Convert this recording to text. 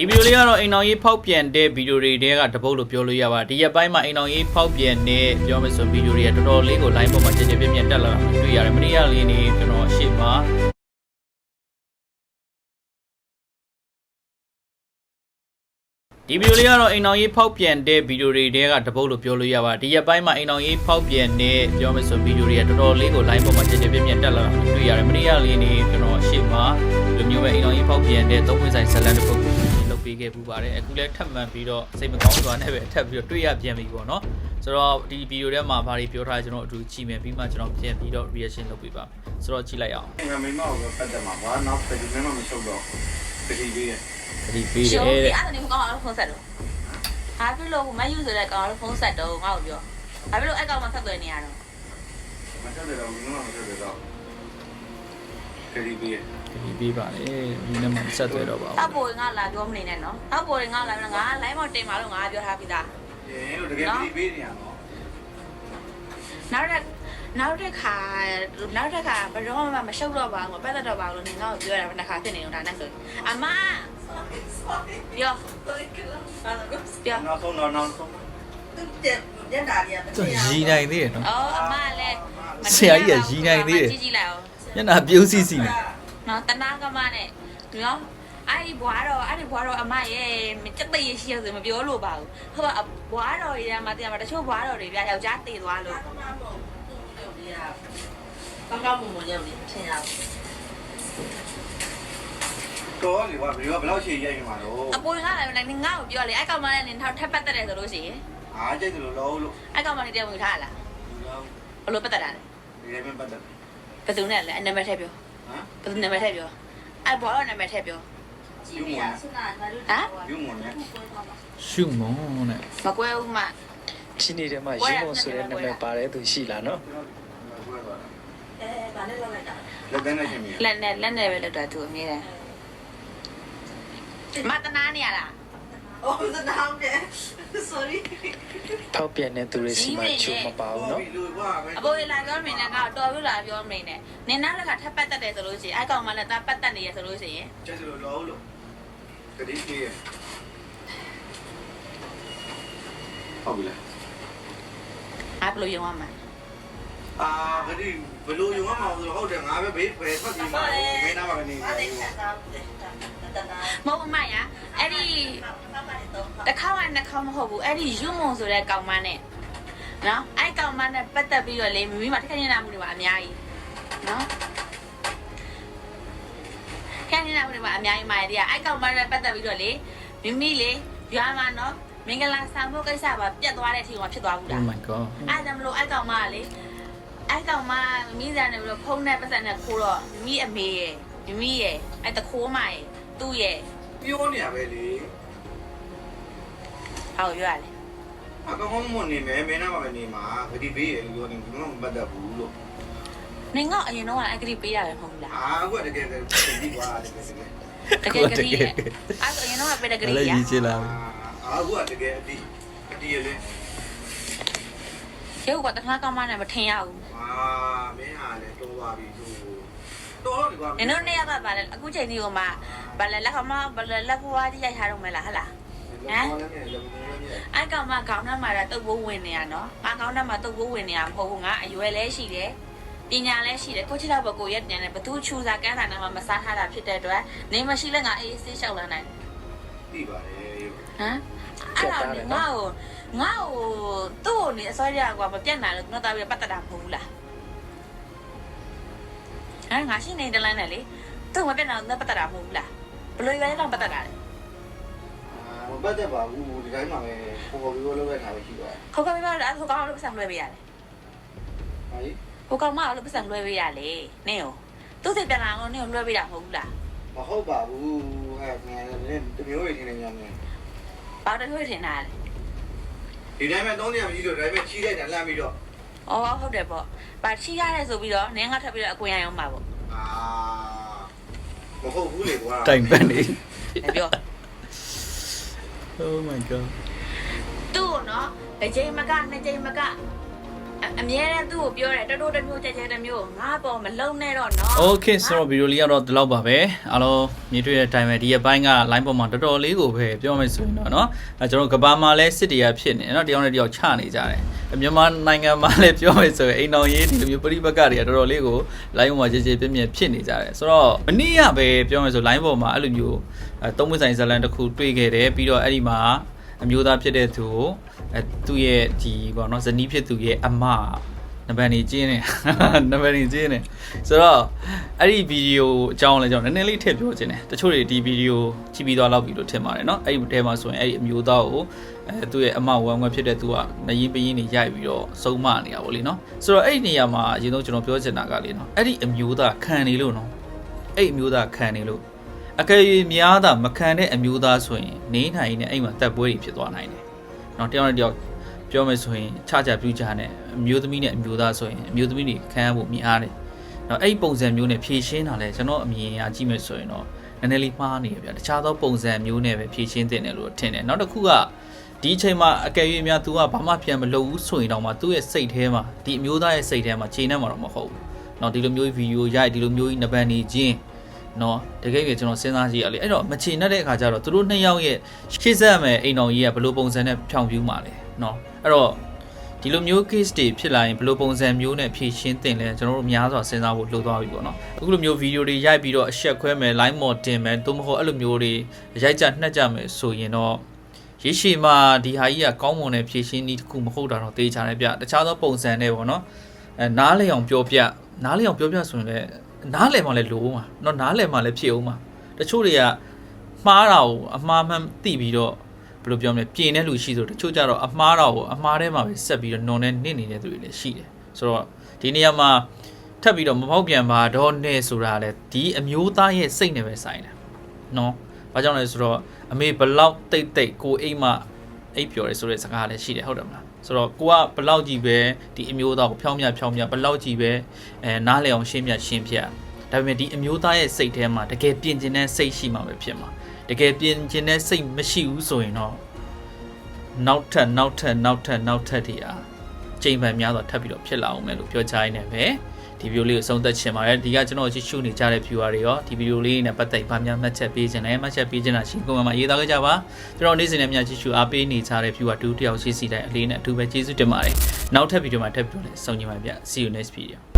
ဒီဗီဒီယိုလေးကတော့အိမ်အောင်ရေးဖောက်ပြန်တဲ့ဗီဒီယိုတွေတဲကတပုတ်လို့ပြောလို့ရပါတယ်ဒီရက်ပိုင်းမှာအိမ်အောင်ရေးဖောက်ပြန်တဲ့ပြောမယ်ဆိုဗီဒီယိုတွေကတော်တော်လေးကို line ပေါ်မှာကြည်ကြည်ပြည့်ပြည့်တက်လာတာတွေ့ရတယ်မနေ့ကလေးနေကျွန်တော်ရှေ့မှာဒီဗီဒီယိုလေးကတော့အိမ်အောင်ရေးဖောက်ပြန်တဲ့ဗီဒီယိုတွေတဲကတပုတ်လို့ပြောလို့ရပါတယ်ဒီရက်ပိုင်းမှာအိမ်အောင်ရေးဖောက်ပြန်တဲ့ပြောမယ်ဆိုဗီဒီယိုတွေကတော်တော်လေးကို line ပေါ်မှာကြည်ကြည်ပြည့်ပြည့်တက်လာတာတွေ့ရတယ်မနေ့ကလေးနေကျွန်တော်ရှေ့မှာဒီမျိုးပဲအိမ်အောင်ရေးဖောက်ပြန်တဲ့သုံးခွင့်ဆိုင်ဇက်လန်တစ်ပုတ်ကိုလု ပ်ပေးခဲ့ပူပါတယ်အခုလည်းထပ်မံပြီးတော့စိတ်မကောင်းစွာနဲ့ပဲထပ်ပြီးတော့တွေ့ရပြန်ပြီပေါ့နော်ဆိုတော့ဒီဗီဒီယိုထဲမှာဘာတွေပြောထားလဲကျွန်တော်အတူကြည့်မယ်ပြီးမှကျွန်တော်ပြန်ပြီးတော့ reaction လုပ်ပေးပါမယ်ဆိုတော့ကြည့်လိုက်အောင်ငါမိမကိုပဲပတ်သက်မှာဘာနောက်ပြည်မမမရှုပ်တော့တတိပေးရဲ့တတိပေးတရှုံးယ်ဒီတဲ့အဲ့ဒါနေမကောင်းအောင်ဖုန်းဆက်တော့ဟာပြလို့မယူဆိုတဲ့ကောင်ဖုန်းဆက်တော့ငါ့ကိုပြောဘာဖြစ်လို့အဲ့ကောင်မှဆက်သွယ်နေရတော့မဆက်တယ်တော့မိမမဆက်တယ်တော့ တတိပေးရဲ့တတိပေးပါလေဒီနေ့မှဆက်သွဲတော့ပါတောက်ဘူးပေါ်ငါလာပြောမနေနဲ့နော်တောက်ပေါ်ငါလာငါ line မတင်ပါလို့ငါပြောထားပြီးသားအဲလို့တကယ်တတိပေးနေရတော့နောက်တစ်နောက်တစ်ခါနောက်တစ်ခါဘယ်တော့မှမရှုပ်တော့ပါဘူးပတ်သက်တော့ပါလို့နေငါ့ကိုပြောရတာတစ်ခါဖြစ်နေတော့ဒါနဲ့ဆိုအမပြောပြောနောက်ဆုံးတော့နောက်ဆုံးရက်တာတွေကမသူသိရရီနိုင်သေးတယ်နော်အော်အမလည်းဆရာကြီးကရီနိုင်သေးတယ်ကြည့်ကြည့်လိုက်အောင် ညနာပြုံးစီစီနေနော်တနာကမနဲ့နော်အဲ့ဒီဘွားတော့အဲ့ဒီဘွားတော့အမရဲ့စက်သိရရှိရဆိုမပြောလို့ပါဘူးဟုတ်ပါဘွားတော်တွေကမှတရားမှာတချို့ဘွားတော်တွေပြယောက်ျားတည်သွားလို့ကောင်းကောင်းမွန်မွန်ရောက်နေထင်ရဘူးတော့လေဘာဘယ်လိုဘယ်လောက်ရှည်ရိုက်နေမှာတော့အပေါ်ကလည်းငါ့ကိုပြောလေအဲ့ကောင်မလည်းနင်ထောက်ထပ်ပတ်သက်တယ်ဆိုလို့ရှိရင်အားကြိုက်တယ်လို့လို့လို့အဲ့ကောင်မလေးတရားဝင်ထားလားဘလို့ပတ်သက်တာလဲဒီလည်းမပတ်သက် ဘယ်သူနဲ့လဲအနံပါတ်ထည့်ပြောဟမ်ဘယ်သူနံပါတ်ထည့်ပြောအဲ့ဘွားတော်နံပါတ်ထည့်ပြောကြည့်ရဆုနာငါတို့ယူမွန်နဲ့ရှုမုံနဲ့မကွဲဘူးမှဒီနေ့တည်းမှာရေမုံဆိုတဲ့နာမည်ပါတယ်သူရှိလားနော်အဲဗာနဲ့လောက်လိုက်တာလက်တန်းနဲ့ရှင်မြေလက်နဲ့လက်နဲ့ပဲလောက်တာသူအမြဲတမ်းမတနာနေရလား အိုးစနာတယ် sorry ထောက်ပြန်တဲ့သူတွေစီမှာချိုးမပါဘူးနော်လူကွာပဲအပေါ်လာပြောမင်းနဲ့ကတော်ပြီလာပြောမင်းနဲ့နင်နာလက်ကထပ်ပတ်သက်တယ်ဆိုလို့ရှိရင်အဲ့ကောင်မလည်းသားပတ်သက်နေရဆိုလို့ရှိရင်ကျက်တယ်လို့လို့လို့တတိပေးရဲ့ဟုတ်ပြီလားအားဘလို့ယုံရမှာ အာခတိဘလို့ယုံမှာဆိုတော့ဟုတ်တယ်ငါပဲဘေးပဲဖတ်ပြီးမှာမင်းနာမှာနေဗာနေနဲ့ဆက်တာတနာမဟုတ်မမရအဲ့ဒီတစ်ခေါက်ကနှစ်ခေါက်မဟုတ်ဘူးအဲ့ဒီယူမုံဆိုတဲ့ကောင်မနဲ့နော်အဲ့ကောင်မနဲ့ပတ်သက်ပြီးတော့လေမိမိမှာတစ်ခါညနာမှုတွေပါအများကြီးနော်ခက်ညနာမှုတွေပါအများကြီးမာရတဲ့အဲ့ကောင်မနဲ့ပတ်သက်ပြီးတော့လေမိမိလေရွာမှာနော်မင်္ဂလာဆောင်ဖို့ကိစ္စပါပြတ်သွားတဲ့အချိန်မှာဖြစ်သွားဘူးလား Oh my god အဲ့ဒါမလို့အဲ့ကောင်မကလေ အဲ့ကောင်မမိစားနေပြီးတော့ဖုန်းနဲ့ပတ်စံနဲ့ခိုးတော့မိအမေရဲ့မိရဲ့အဲ့တခိုးမရဲ့သူ့ရဲ့ပြောနေရပဲလေဟောရွာလေအကောင်မနေမယ်မင်းနာမှာပဲနေမှာခတိဘေးရဲ့လို့ဒီမှာမပတ်သက်ဘူးလို့နင်ကအရင်တော့အဲ့ကလေးပေးရတယ်မဟုတ်ဘူးလားအာအခုတကယ်တကယ်ဒီကွာတကယ်တကယ်တကယ်ကလေးရဲ့အဲ့ဆိုအရင်တော့ပေးတဲ့ကလေးလည်းရရီချလာပြီအာအခုတကယ်အတီးအတီးလေ ရုပ်ကတခါကောင်မနဲ့မထင်ရဘူးအာမင်းဟာလည်းတော်ပါပြီသူတော်တယ်ကွာနင်တို့နေရကပါလေအခုချိန်ကြီးကမှဗလဲလက်ခမဗလဲလက်ဖွားကြီးရိုက်ထားတော့မလားဟလားအဲ့ကောင်မခေါင်းထဲမှာတုပ်ဘိုးဝင်နေရနော်ငါခေါင်းထဲမှာတုပ်ဘိုးဝင်နေရမဟုတ်ဘူးငါအရွယ်လဲရှိတယ်ပညာလည်းရှိတယ်ကိုချစ်တော့ဘကိုရက်ပြန်တယ်ဘသူချူစာကန်းစာနဲ့မှမစားထားတာဖြစ်တဲ့အတွက်နေမရှိလဲငါအေးဆေးလျှောက်လာနိုင်သိပါတယ်ဟမ် အဲ့ဒါငါ့ကိုငါ့ကိုသူ့ကိုနေအစွဲရကွာမပြတ်နိုင်လို့ငါတော့ပြပတ်တတာမဟုတ်ဘူးလားဟမ်ငါရှိနေတယ်လမ်းနဲ့လေသူ့မပြတ်နိုင်တော့ပတ်တတာမဟုတ်ဘူးလားဘလို့ရွယ်တော့ပတ်တတာလဲမပတ်သက်ပါဘူးဒီတိုင်းမှာပဲပေါ်ပေါ်ပြီးလို့လောက်ရတာပဲရှိပါတယ်ဟိုကောင်မလည်းဟိုကောင်လို့ပတ်စံလွှဲပေးရတယ်ဟာဟိုကောင်မလို့ပတ်စံလွှဲပေးရလေနင်းကိုသူ့စိတ်ပြန်လာအောင်နင်းကိုလွှဲပေးတာမဟုတ်ဘူးလားမဟုတ်ပါဘူးအဲငါလည်းတမျိုးရင်းနေညမ်းနေ ဘာတထွေးထင်တာလဲဒီတိုင်းမှာသုံးနေရမရှိလို့ဒါပေမဲ့ချီးလိုက်တာလှမ်းပြီးတော့အော်ဟုတ်တယ်ပေါ့ဘာချီရတယ်ဆိုပြီးတော့နင်းကထပ်ပြီးတော့အကွင်ရအောင်ပါပေါ့အာမဟုတ်ဘူးလေကွာတိုင်ပန်နေ ပြော Oh my god သူ့ကိုနော်တစ်ချိန်မကနှစ်ချိန်မက အမြဲတမ်းသူ့ကိုပြောတယ်တတိုးတစ်မျိုးကြက်ကြက်တစ်မျိုးငါပေါ်မလုံနဲ့တော့နော် โอเคဆိုတော့ဗီဒီယိုလေးကတော့ဒီလောက်ပါပဲအားလုံးမြင်တွေ့တဲ့အတိုင်းပဲဒီရက်ပိုင်းက line ပေါ်မှာတော်တော်လေးကိုပဲပြောမယ်ဆိုရင်တော့เนาะအဲကျွန်တော်ကဘာမှာလဲစစ်တရားဖြစ်နေเนาะတယောက်နဲ့တယောက်ချနေကြတယ်မြန်မာနိုင်ငံမှာလည်းပြောမယ်ဆိုရင်အိမ်တော်ရေးဒီလိုမျိုးပြိပကတွေကတော်တော်လေးကို line ပေါ်မှာကြည်ကြည်ပြည့်ပြည့်ဖြစ်နေကြတယ်ဆိုတော့မနေ့ကပဲပြောမယ်ဆို line ပေါ်မှာအဲ့လိုမျိုးအဲသုံးမဆိုင်ဇလန်တစ်ခုတွေ့ခဲ့တယ်ပြီးတော့အဲ့ဒီမှာ အမျိုးသားဖြစ်တဲ့သူကိုအဲသူ့ရဲ့ဒီပေါ့เนาะဇနီးဖြစ်သူရဲ့အမ နံပါတ်နေကျင်းနေ နံပါတ်နေကျင်းနေဆိုတော့အဲ့ဒီဗီဒီယိုအကြောင်းလည်းကျွန်တော်နည်းနည်းလေးထည့်ပြောခြင်းတယ်တချို့တွေဒီဗီဒီယိုကြည့်ပြီးသွားလောက်ပြီလို့ထင်ပါတယ်เนาะအဲ့ဒီထဲမှာဆိုရင်အဲ့ဒီအမျိုးသားကိုအဲသူ့ရဲ့အမဝမ်းဝမ်းဖြစ်တဲ့သူကနရင်ပရင်နေရိုက်ပြီးတော့စုံမနေတာပေါ့လေเนาะဆိုတော့အဲ့ဒီနေရာမှာအရင်ဆုံးကျွန်တော်ပြောချင်တာကလေเนาะအဲ့ဒီအမျိုးသားခံနေလို့เนาะအဲ့ဒီအမျိုးသားခံနေလို့ အကယ်၍များတာမခံတဲ့အမျိုးသားဆိုရင်နေနိုင်နေအဲ့မှာတပ်ပွဲတွေဖြစ်သွားနိုင်တယ်เนาะတယောက်နဲ့တယောက် ပြောမယ်ဆိုရင်ခြားခြားပြူကြနဲ့အမျိုးသမီးနဲ့အမျိုးသားဆိုရင်အမျိုးသမီးတွေခံရဖို့များတယ်။တော့အဲ့ဒီပုံစံမျိုးနဲ့ဖြည့်ရှင်းတာလဲကျွန်တော်အမြင်အရကြည့်မယ်ဆိုရင်တော့နည်းနည်းလေးမှားနေရဗျာ။တခြားသောပုံစံမျိုးနဲ့ပဲဖြည့်ရှင်းတင်တယ်လို့ထင်တယ်။နောက်တစ်ခုကဒီအချိန်မှာအကယ်၍များ तू ကဘာမှပြန်မလုပ်ဘူးဆိုရင်တော့မှသူ့ရဲ့စိတ်ထဲမှာဒီအမျိုးသားရဲ့စိတ်ထဲမှာခြေနဲ့မှာတော့မဟုတ်ဘူး။နော်ဒီလိုမျိုးဗီဒီယိုရိုက်ဒီလိုမျိုးကြီးနပန်နေခြင်း နော်တကယ်ကြီးကျွန်တော်စဉ်းစားကြည့်ရလေအဲ့တော့မချေနဲ့တဲ့အခါကျတော့သူတို့နှစ်ယောက်ရဲ့ရှေ့ဆက်မယ်အိမ်တော်ကြီးကဘယ်လိုပုံစံနဲ့ဖြောင်ပြူးမှာလဲနော်အဲ့တော့ဒီလိုမျိုး case တွေဖြစ်လာရင်ဘယ်လိုပုံစံမျိုးနဲ့ဖြည့်ရှင်းတင်လဲကျွန်တော်တို့များစွာစဉ်းစားဖို့လိုသွားပြီပေါ့နော်အခုလိုမျိုးဗီဒီယိုတွေရိုက်ပြီးတော့အဆက်ခွဲမယ် line mod တင်မယ်သို့မဟုတ်အဲ့လိုမျိုးတွေရိုက်ကြနှက်ကြမယ်ဆိုရင်တော့ရေရှည်မှာဒီဟာကြီးကကောင်းမွန်တဲ့ဖြည့်ရှင်းနည်းတစ်ခုမဟုတ်တာတော့သိချတယ်ဗျတခြားသောပုံစံနဲ့ပေါ့နော်အဲနားလေအောင်ပြောပြနားလေအောင်ပြောပြဆိုရင်လည်း နားလေမှလည်းလိုအောင်ပါเนาะနားလေမှလည်းဖြစ်အောင်ပါတချို့တွေကမှားတာကိုအမှားမှန်သိပြီးတော့ ဘယ်လိုပြောမလဲပြင်တဲ့လူရှိဆိုတချို့ကြတော့အမှားတော့ကိုအမှားထဲမှာပဲဆက်ပြီးတော့နွန်နဲ့နစ်နေတဲ့သူတွေလည်းရှိတယ်ဆိုတော့ဒီနေရာမှာထပ်ပြီးတော့မပေါက်ပြန်ပါတော့နဲ့ဆိုတာလေဒီအမျိုးသားရဲ့စိတ်နဲ့ပဲဆိုင်တယ်နော်ဘာကြောင့်လဲဆိုတော့အမေဘလောက်တိတ်တိတ်ကိုအိမ်မအိပ်ပျော်တယ်ဆိုတဲ့စကားလည်းရှိတယ်ဟုတ်တယ်မလား ဆိုတော့ကိုကဘလောက်ကြီးပဲဒီအမျိုးသားကိုဖြောင်းမြဖြောင်းမြဘလောက်ကြီးပဲအဲနားလေအောင်ရှင်းပြရှင်းပြဒါပေမဲ့ဒီအမျိုးသားရဲ့စိတ်ထဲမှာတကယ်ပြင်ကျင်တဲ့စိတ်ရှိမှပဲဖြစ်မှာတကယ်ပြင်ကျင်တဲ့စိတ်မရှိဘူးဆိုရင်တော့နောက်ထပ်နောက်ထပ်နောက်ထပ်နောက်ထပ်တွေအားချိန်ပန်များစွာထပ်ပြီးတော့ဖြစ်လာအောင်မယ်လို့ပြောချင်နေပဲ ဒီဗီဒီယိုလေးကိုအဆုံးသတ်ချင်ပါတယ်ဒီကကျွန်တော်ကြည့်ရှုနေကြတဲ့ viewer တွေရောဒီဗီဒီယိုလေးနဲ့ပတ်သက်ဘာများမှတ်ချက်ပေးခြင်းလဲမှတ်ချက်ပေးခြင်းလားရှင်ကွန်မန့်မှာရေးသားခဲ့ကြပါကျွန်တော်နေ့စဉ်နဲ့များကြည့်ရှုအားပေးနေကြတဲ့ viewer တူတယောက်ရှိစီတိုင်းအလေးနဲ့အထူးပဲကျေးဇူးတင်ပါတယ်နောက်ထပ်ဗီဒီယိုမှာထပ်ပြီးတော့လည်းဆုံကြပါဗျ see you next video